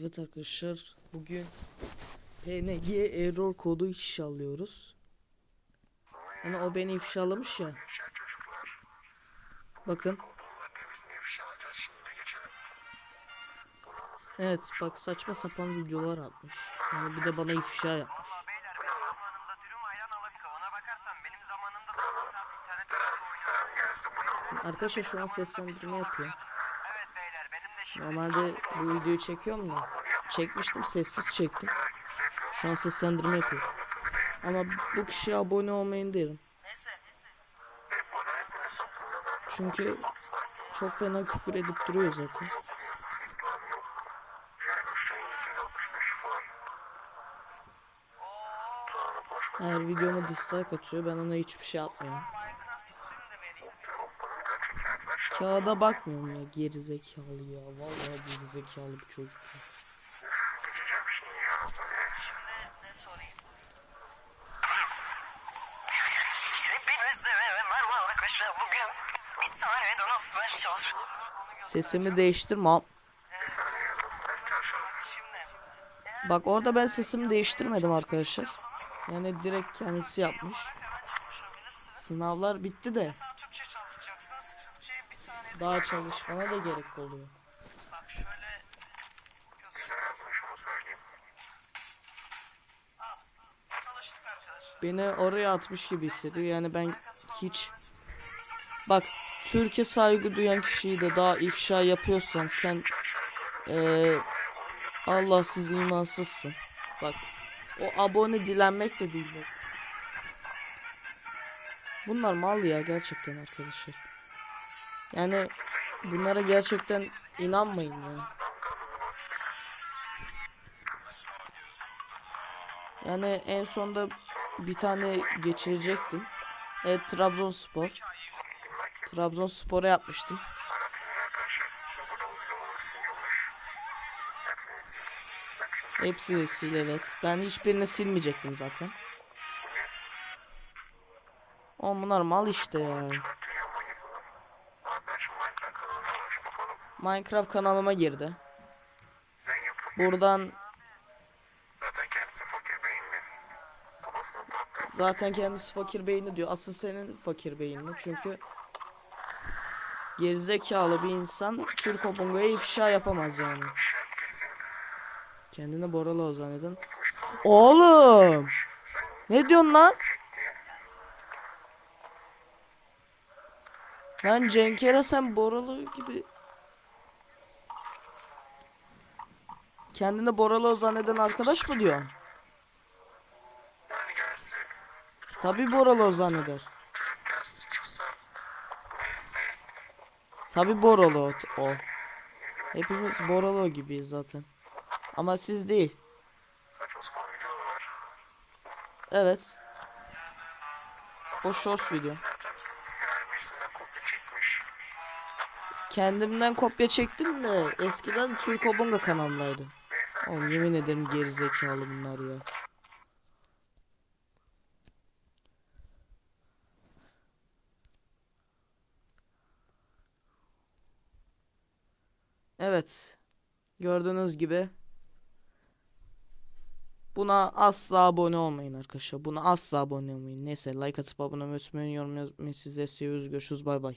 Evet arkadaşlar bugün PNG error kodu ifşalıyoruz. Yani o beni ifşalamış ya. Bakın. Evet bak saçma sapan videolar atmış. Yani bir de bana ifşa yapmış. Valla beyler benim zamanımda dürüm ayran alabika. Ona bakarsan benim zamanımda 9 saat internet üzerinde oynuyordum. Arkadaşlar şu an seslendirme yapıyor. Evet beyler benim de şimdi Normalde bu videoyu çekiyorum da çekmiştim sessiz çektim. Şu an seslendirme yapıyorum. Ama bu kişiye abone olmayın derim. Çünkü çok fena küfür edip duruyor zaten. Eğer videoma dislike atıyor ben ona hiçbir şey atmıyorum. Kağıda bakmıyorum ya geri zekalı ya. Vallahi geri zekalı bir çocuk. ya. Sesimi değiştirme. Şimdi Bak orada ben sesimi değiştirmedim arkadaşlar. Yani direkt kendisi yapmış. Sınavlar bitti de daha çalışmana da gerek oluyor. Bak şöyle. Beni oraya atmış gibi hissediyor. Yani ben hiç bak Türkiye saygı duyan kişiyi de daha ifşa yapıyorsan sen eee Allah siz imansızsın. Bak o abone dilenmek de değil. Bunlar mal ya gerçekten arkadaşlar. Yani bunlara gerçekten inanmayın ya. Yani en sonda bir tane geçirecektim. Evet Trabzonspor. Trabzonspor'a yapmıştım. Hepsini sil evet. Ben hiçbirini silmeyecektim zaten. O bunlar mal işte ya. Minecraft kanalıma girdi. Buradan zaten kendisi fakir beyni diyor. Asıl senin fakir beyinli. Çünkü gerizekalı bir insan Türk Obongo'ya ifşa yapamaz yani. Kendini Boralı o zannedin. Oğlum! Ne diyorsun lan? Lan Cenkere sen Boralı gibi Kendini Boralı zanneden arkadaş mı diyorsun? Tabi Boralı zanneder. Tabi Boralı o. o. Hepimiz Boralı gibiyiz zaten. Ama siz değil. Evet. O shorts video. Kendimden kopya çektim de eskiden Türk Obonga kanalındaydı. Oğlum yemin ederim gerizekalı bunlar ya. Evet. Gördüğünüz gibi Buna asla abone olmayın arkadaşlar. Buna asla abone olmayın. Neyse like atıp abone olmayı unutmayın. Yorum yazmayı size seviyoruz. Görüşürüz. Bay bay.